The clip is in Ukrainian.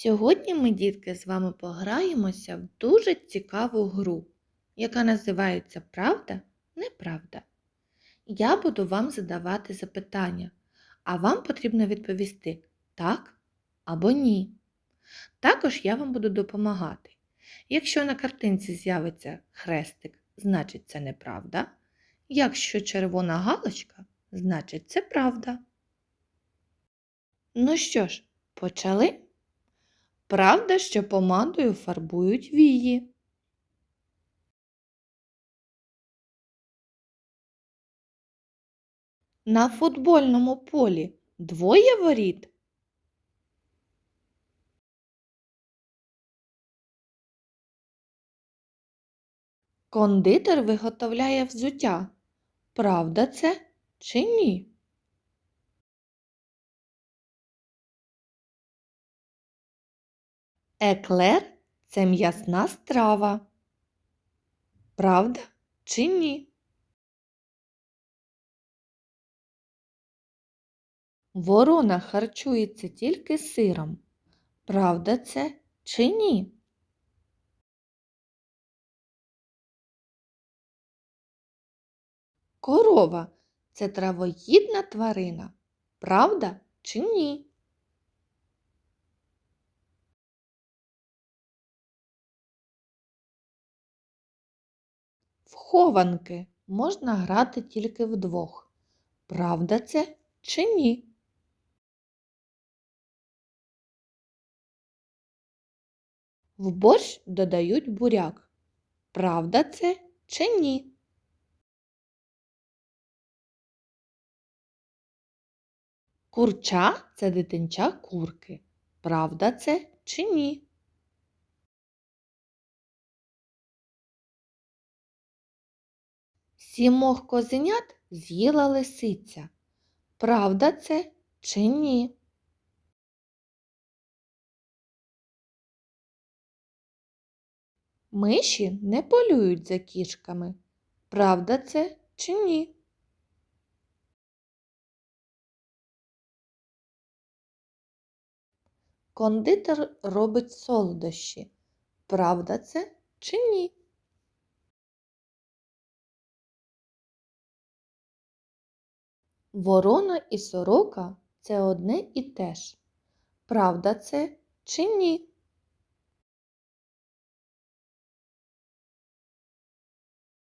Сьогодні ми, дітки, з вами пограємося в дуже цікаву гру, яка називається Правда, неправда. Я буду вам задавати запитання, а вам потрібно відповісти так або ні. Також я вам буду допомагати. Якщо на картинці з'явиться хрестик, значить це неправда. Якщо червона галочка, значить це правда. Ну що ж, почали? Правда, що помадою фарбують вії. На футбольному полі двоє воріт. Кондитер виготовляє взуття. Правда це чи ні? Еклер це м'ясна страва. Правда чи ні? Ворона харчується тільки сиром. Правда це чи ні? Корова це травоїдна тварина. Правда чи ні? В хованки можна грати тільки вдвох. Правда це чи ні? В борщ додають буряк. Правда це чи ні? Курча це дитинча курки. Правда це чи ні? Сімох козенят з'їла лисиця. Правда це чи ні? Миші не полюють за кішками. Правда це чи ні? Кондитер робить солодощі. Правда це чи ні? Ворона і сорока це одне і те ж. Правда це чи ні?